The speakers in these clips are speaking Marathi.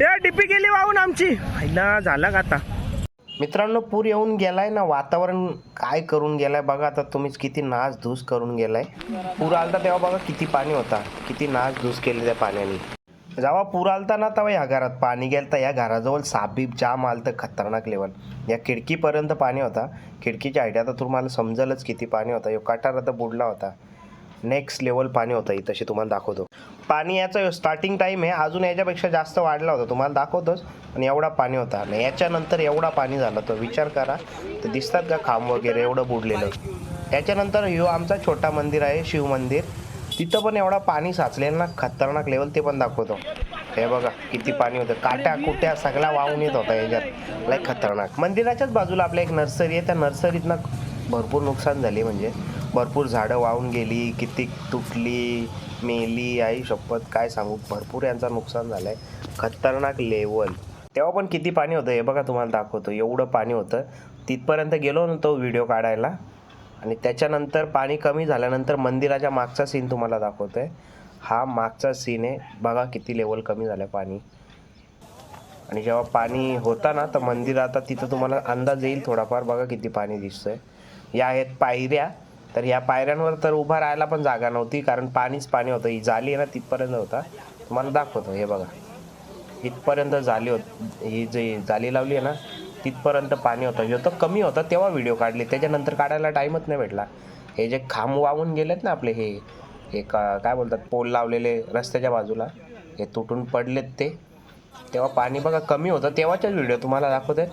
ए डिपी गेली वाहून आमची. हायला झाला का आता? मित्रांनो पूर येऊन गेलाय ना वातावरण काय करून गेलाय बघा आता तुम्हीच किती नाच धूस करून गेलाय. पूर आलता तेव्हा बघा किती पाणी होता किती नाच धूस केली त्या पाण्याने. जेव्हा पूर आलता ना तेव्हा या घरात पाणी गेलं तर या घराजवळ साबीब जाम आलतं. खतरनाक लेवल. या खिडकीपर्यंत पाणी होता. खिडकीच्या आयडिया तर तुम्हाला समजलंच किती पाणी होता. यो काटार आता बुडला होता. नेक्स्ट लेवल पाणी होतं. ही तशी तुम्हाला दाखवतो. पाणी याचा स्टार्टिंग टाईम आहे अजून याच्यापेक्षा जास्त वाढला होता. तुम्हाला दाखवतोच. आणि एवढा पाणी होता. आणि याच्यानंतर एवढा पाणी झाला. तो विचार करा. तर दिसतात का खांब वगैरे एवढं बुडलेलं? याच्यानंतर ह्यो आमचा छोटा मंदिर आहे. शिव मंदिर. तिथं पण एवढा पाणी साचलेलं ना खतरनाक लेवल ते पण दाखवतो. हे बघा किती पाणी होतं. काट्या कुट्या सगळा वाहून येत होता याच्यात. लय खतरनाक. मंदिराच्याच बाजूला आपल्या एक नर्सरी आहे. त्या नर्सरीतनं भरपूर नुकसान झाले म्हणजे. भरपूर झाडं वाहून गेली किती तुटली मेली आई शपथ काय सांगू? भरपूर यांचं नुकसान झालं आहे खतरनाक लेवल तेव्हा पण किती पाणी होतं हे बघा तुम्हाला दाखवतो. एवढं पाणी होतं. तिथपर्यंत गेलो ना तो व्हिडिओ काढायला. आणि त्याच्यानंतर पाणी कमी झाल्यानंतर मंदिराच्या मागचा सीन तुम्हाला दाखवतोय. हा मागचा सीन आहे. बघा किती लेवल कमी झालं पाणी. आणि जेव्हा पाणी होता ना तर मंदिर आता तिथं तुम्हाला अंदाज येईल थोडाफार. बघा किती पाणी दिसतंय. या आहेत पायऱ्या. तर या पायऱ्यांवर तर उभा राहायला पण जागा नव्हती. कारण पाणीच पाणी होतं. ही जाली आहे ना तिथपर्यंत होता. तुम्हाला दाखवतो. हे बघा. इथपर्यंत झाली होत ही जी जाली लावली आहे ना तिथपर्यंत पाणी होतं. हे तर कमी होतं तेव्हा व्हिडिओ काढले. त्याच्यानंतर काढायला टाईमच नाही भेटला. हे जे खांब वाहून गेलेत ना आपले हे हे का काय बोलतात पोल लावलेले रस्त्याच्या बाजूला हे तुटून पडलेत ते. तेव्हा पाणी बघा कमी होतं. तेव्हाचाच व्हिडिओ तुम्हाला दाखवते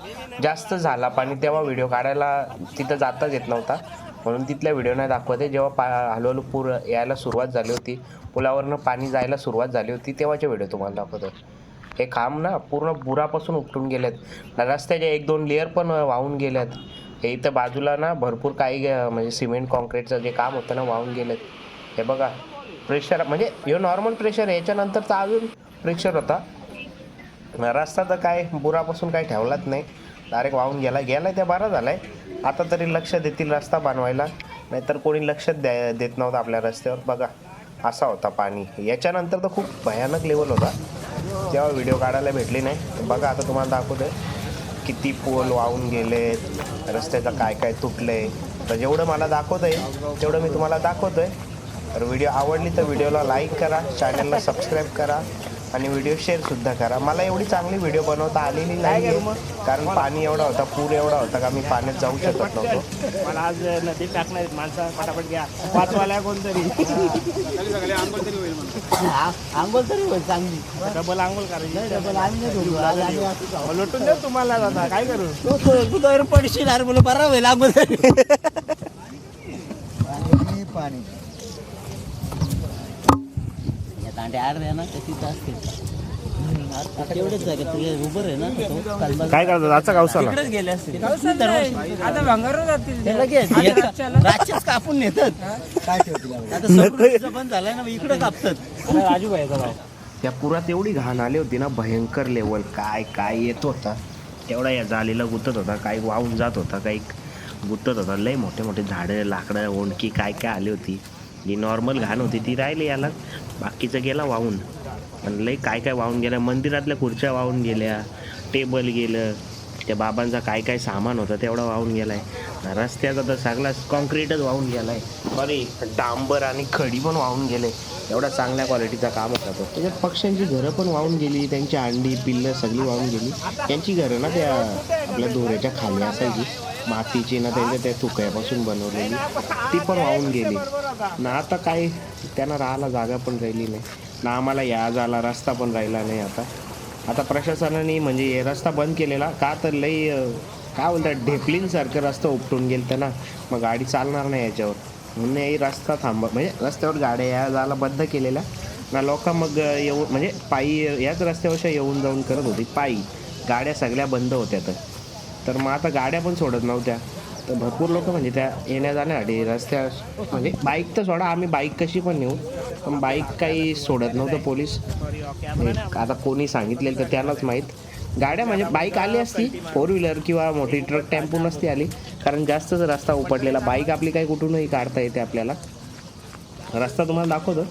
जास्त झाला पाणी तेव्हा व्हिडिओ काढायला तिथं जाताच येत नव्हता. म्हणून तिथल्या व्हिडिओ नाही दाखवते जेव्हा पा हळूहळू पूर यायला सुरुवात झाली होती पुलावरनं पाणी जायला सुरुवात झाली होती तेव्हाचे व्हिडिओ तुम्हाला दाखवतो हे काम ना पूर्ण बुरापासून उपटून गेलेत. रस्त्याच्या एक दोन लेअर पण वाहून गेल्यात. हे इथं बाजूला ना भरपूर काही म्हणजे सिमेंट कॉन्क्रीटचं जे काम होतं ना वाहून गेलेत. हे बघा प्रेशर म्हणजे हे नॉर्मल प्रेशर याच्यानंतर तर अजून प्रेशर होता. रस्ता तर काय बुरापासून काही ठेवलाच नाही. डायरेक्ट वाहून गेला. गेलाय त्या बरा झालाय. आता तरी लक्ष देतील रस्ता बनवायला नाहीतर कोणी लक्ष द्या देत नव्हतं आपल्या रस्त्यावर. बघा असा होता पाणी. याच्यानंतर तर खूप भयानक लेवल होता. तेव्हा व्हिडिओ काढायला भेटली नाही. बघा आता तुम्हाला दाखवतोय. किती पोल वाहून गेलेत रस्त्याचं काय काय तुटलंय. तर जेवढं मला दाखवतं आहे तेवढं मी तुम्हाला दाखवतोय. तर व्हिडिओ आवडली तर व्हिडिओला लाईक करा चॅनलला सबस्क्राईब करा. आणि व्हिडिओ शेअरसुद्धा करा. मला एवढी चांगली व्हिडिओ बनवता आलेली नाही कारण पाणी एवढा होता पूर एवढा होता का मी पाण्यात जाऊ शकत नव्हतो. मला आज नदी टाकणार माणसा पटापट घ्या. वाचवाल्या कोणतरी. आंघोळ तरी होईल चांगली. डबल आंघोळ करायची. डबल. लुटून देऊ तुम्हाला आता काय करू? तू तर पडशील अरे बोल बरा होईल आंघोळ तरी. पाणी. ना त्या तिथं असतील. तेवढेच आहे का तुझे उभं आहे ना तो कालबाज- काय करतात? आजचा गावसाला? तिकडेच गेले असतील. आता भंगार जातील. ते लगेच. रातच्याच कापून नेतात. काय ठेवतील आता सगळं बंद झालंय ना इकडे कापतात. राजू भाईचा भाव त्या पुरात एवढी घाण आली होती ना भयंकर लेवल काय काय येत होता? तेवढा या जालीला गुतत होता काही वाहून जात होता काही गुतत होता. लय मोठे मोठे झाडं लाकडं ओंडकी काय काय आली होती. जी नॉर्मल घाण होती ती राहिली याला. बाकीचं गेला वाहून. आणि काय काय वाहून गेलं? मंदिरातल्या खुर्च्या वाहून गेल्या टेबल गेलं. त्या बाबांचा काय काय सामान होतं तेवढा वाहून गेलाय. रस्त्याचा तर सगळा कॉन्क्रीटच वाहून गेलाय. सॉरी डांबर आणि खडी पण वाहून गेले. एवढा चांगल्या क्वालिटीचा काम होता तो. त्याच्यात पक्ष्यांची घरं पण वाहून गेली. त्यांची अंडी पिल्लं सगळी वाहून गेली. त्यांची घरं ना त्या आपल्या दोऱ्याच्या खाली असायची. मातीची ना त्यांच्या त्या तुकड्यापासून बनवलेली. ती पण वाहून गेली. ना आता काय त्यांना राहायला जागा पण राहिली नाही. ना आम्हाला या जायला रस्ता पण राहिला नाही आता. आता प्रशासनाने म्हणजे हे रस्ता बंद केलेला का तर लई काय बोलतात ढेपलींसारखं रस्ता उपटून गेल ना. मग गाडी चालणार नाही याच्यावर. म्हणून हे रस्ता थांब म्हणजे रस्त्यावर गाड्या या जायला बंद केलेल्या. ना लोक मग येऊ येऊन म्हणजे पायी याच रस्त्यावरच्या येऊन जाऊन करत होती पायी. गाड्या सगळ्या बंद होत्या तर. तर मग आता गाड्या पण सोडत नव्हत्या. तर भरपूर लोक म्हणजे त्या येण्या जाण्यासाठी रस्त्या म्हणजे बाईक तर सोडा आम्ही बाईक कशी पण नेऊ. पण बाईक काही सोडत नव्हतं पोलीस. आता कोणी सांगितलेलं तर त्यालाच माहीत. गाड्या म्हणजे बाईक आली असती फोर व्हीलर किंवा मोठी ट्रक टेम्पो नसती आली. कारण जास्तच रस्ता उपटलेला. बाईक आपली काही कुठूनही काढता येते आपल्याला. रस्ता तुम्हाला दाखवतो.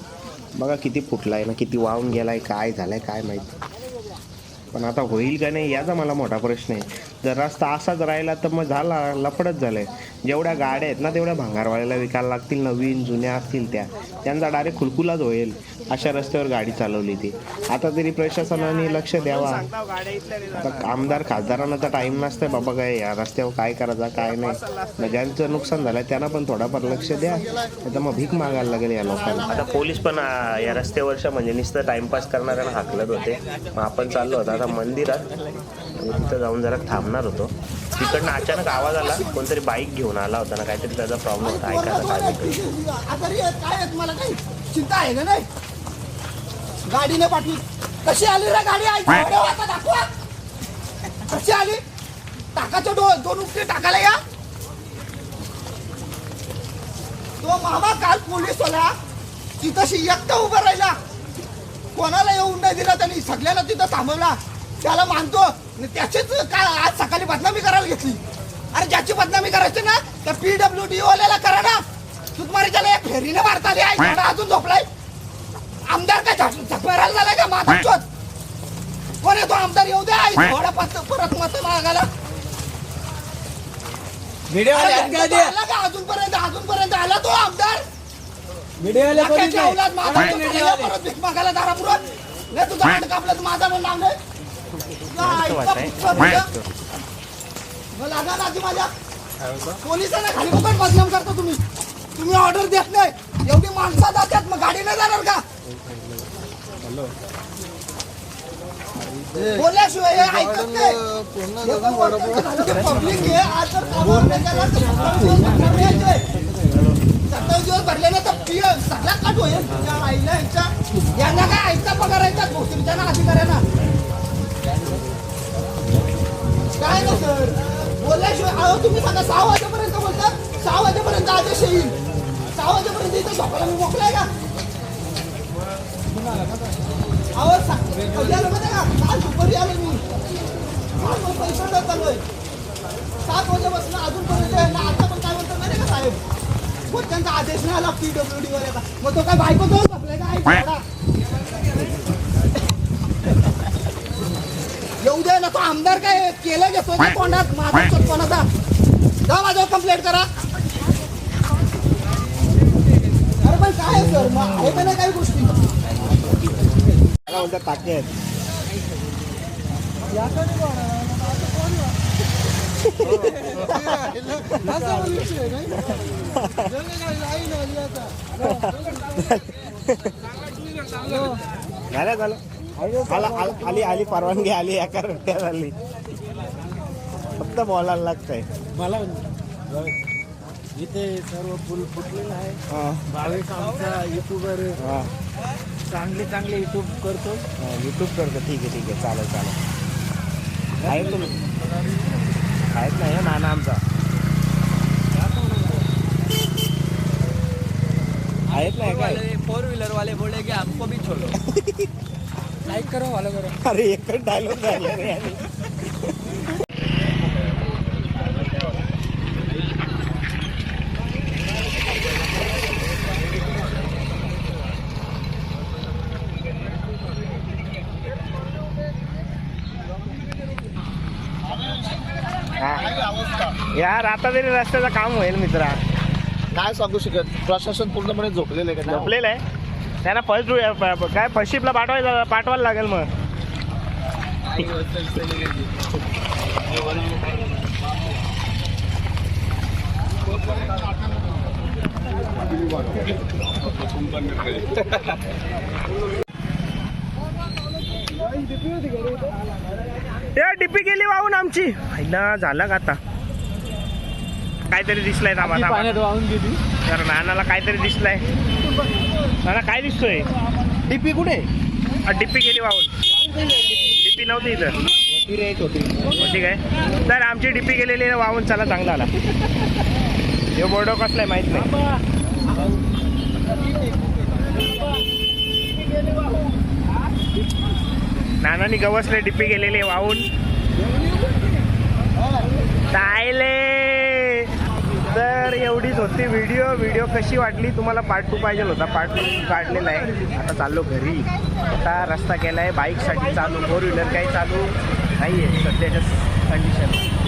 बघा किती फुटला आहे ना किती वाहून गेला आहे काय झालं आहे काय माहीत. पण आता होईल का नाही याचा मला मोठा प्रश्न आहे. जर रस्ता असाच राहिला तर मग झाला लफडच झालंय. जेवढ्या गाड्या आहेत ना तेवढ्या भांगारवाल्याला विकायला लागतील नवीन जुन्या असतील त्या. त्यांचा डायरेक्ट खुलकुलाच होईल. अशा रस्त्यावर गाडी चालवली ती. आता तरी प्रशासनाने लक्ष द्यावा. आता आमदार खासदारांना तर टाइम नसतंय बाबा काय या रस्त्यावर काय करायचं काय नाही. ज्यांचं नुकसान झालंय. त्यांना पण थोडाफार लक्ष द्या. आता तर मग भीक मागायला लागेल या लोकांना. आता पोलीस पण या रस्त्यावरच्या म्हणजे नुसतं टाइमपास करणाऱ्यांना हाकलत होते. मग आपण चाललो होतो. आता मंदिरात आणि तिथं जाऊन जरा थांबणार होतो. तिकडनं अचानक आवाज आला कोणतरी बाईक घेऊन आला होता ना काहीतरी त्याचा प्रॉब्लेम होता. ऐकायला काय आता काय काही? चिंता आहे ना नाही? गाडीने पाठवली कशी आली रे गाडी दाखवा. कशी आली? टाकाच्या डो दोन उपटे टाकायला या. तो मामा काल पोलीस वाला तिथं एकटा उभा राहिला. कोणाला येऊन नाही दिला त्यांनी. सगळ्याला तिथं थांबवला. त्याला मानतो. आणि त्याचीच काय आज सकाळी बदनामी करायला घेतली. अरे ज्याची बदनामी करायची ना त्या पीडब्ल्यू डी वाल्याला करा ना. सुकुमारी त्याला एक फेरीने मारता आली. आहे एवढा अजून झोपलाय. आमदार काय झकमारायला झालाय का? माझा शोध कोण आहे तो आमदार? येऊ द्या आई. थोडा पत परत मत मागायला. अरे आला का? अजूनपर्यंत अजूनपर्यंत आला तो आमदार? अख्ख्याच्या औलाद माझा तो खायला परत भीक मागायला दारापुरात नाही तुझा हात कापलं तर माझा नाव नाही पोलिसांना खाली बघून बदनाम करता तुम्ही. तुम्ही ऑर्डर देत नाही. एवढी माणसं जातात मग गाडी नाही जाणार का? बोलल्याशिवाय हे ऐकत नाही. हे पण वर्तन झालं की public हे आज जर कामावर नाही गेला तर सत्तावीस दिवस भरले यायचे. सत्तावीस दिवस भरले ना तर पी सगळ्या काट होईल. त्या आईला यांच्या यांना काय आईचा पगार आहे गोष्टीच्या अधिकाऱ्यांना. बोलल्याशिवाय तुम्ही सांगा सहा वाजेपर्यंत बोलतात सहा वाजेपर्यंत आदेश येईल. सहा वाजेपर्यंत इथं झोपायला मी मोकलाय का? अहो सा- कधी आलो का? काल दुपारी आलो मी. काल पण पैसा न चाललोय सात वाजेपासून अजूनपर्यंत आहे आता पण काय म्हणतात माहिती का साहेब? पण त्यांचा आदेश नाही आला पीडब्ल्यू डी वर मग तो काय बायको तो झोपलाय का आई थोडा येऊ द्या ना तो आमदार काय केलं घेतो का तोंडात माझा चोट कोणाचा जा माझ्यावर कंप्लेंट करा. अरे पण काय सर मग आहे का नाही काही गोष्टी? काय बोलतात टाके आहेत. झालं झालं. आला आला- आली आली परवानगी आली एका रट्ट्यात झाली फक्त बोलायला लागतंय. मला इथे सर्व फुल फुटलेलं आहे. भावेश आमचा युट्यूबर हा, चांगले चांगले युट्यूब करतो. युट्यूब करतो. ठीक आहे ठीक आहे. चालेल चालेल. आहे तुम्ही? आहेत नाही नाना आमचा. आहेत नाही काय? फोर व्हीलर वाले बोले की हमको भी छोड़ो. लाइक करो फॉलो करो. अरे एकच डायलॉग झाला रे हा. यार आता तरी रस्त्याचं काम होईल मित्रा. काय सांगू शकत? प्रशासन पूर्णपणे झोपलेलं आहे का? झोपलेलं आहे. त्यांना फर्स्ट काय फर्स्ट शिपला पाठवायला पाठवायला लागेल मग. ए डिपी गेली वाहून आमची. आईला झालं का आता? काहीतरी दिसलंय थांबा थांबा. पाण्यात वाहून गेली. तर नानाला काहीतरी दिसलंय. नाना काय दिसतोय? डीपी कुठे? डिप्पी गेली वाहून. डिप्पी नव्हती इथं. होती काय? तर आमची डिप्पी गेलेली आहे वाहून चला चांगला आला हे बोर्डो कसलाय माहीत नाही. नानानी गवसले डिप्पी गेलेले वाहून. तायले! तर एवढीच होती व्हिडिओ व्हिडिओ कशी वाटली? तुम्हाला पार्ट टू पाहिजे होता. पार्ट टू काढलेला आहे आता चाललो घरी. आता रस्ता केला आहे बाईकसाठी चालू. फोर व्हीलर काही चालू नाही आहे सध्याच्या कंडिशन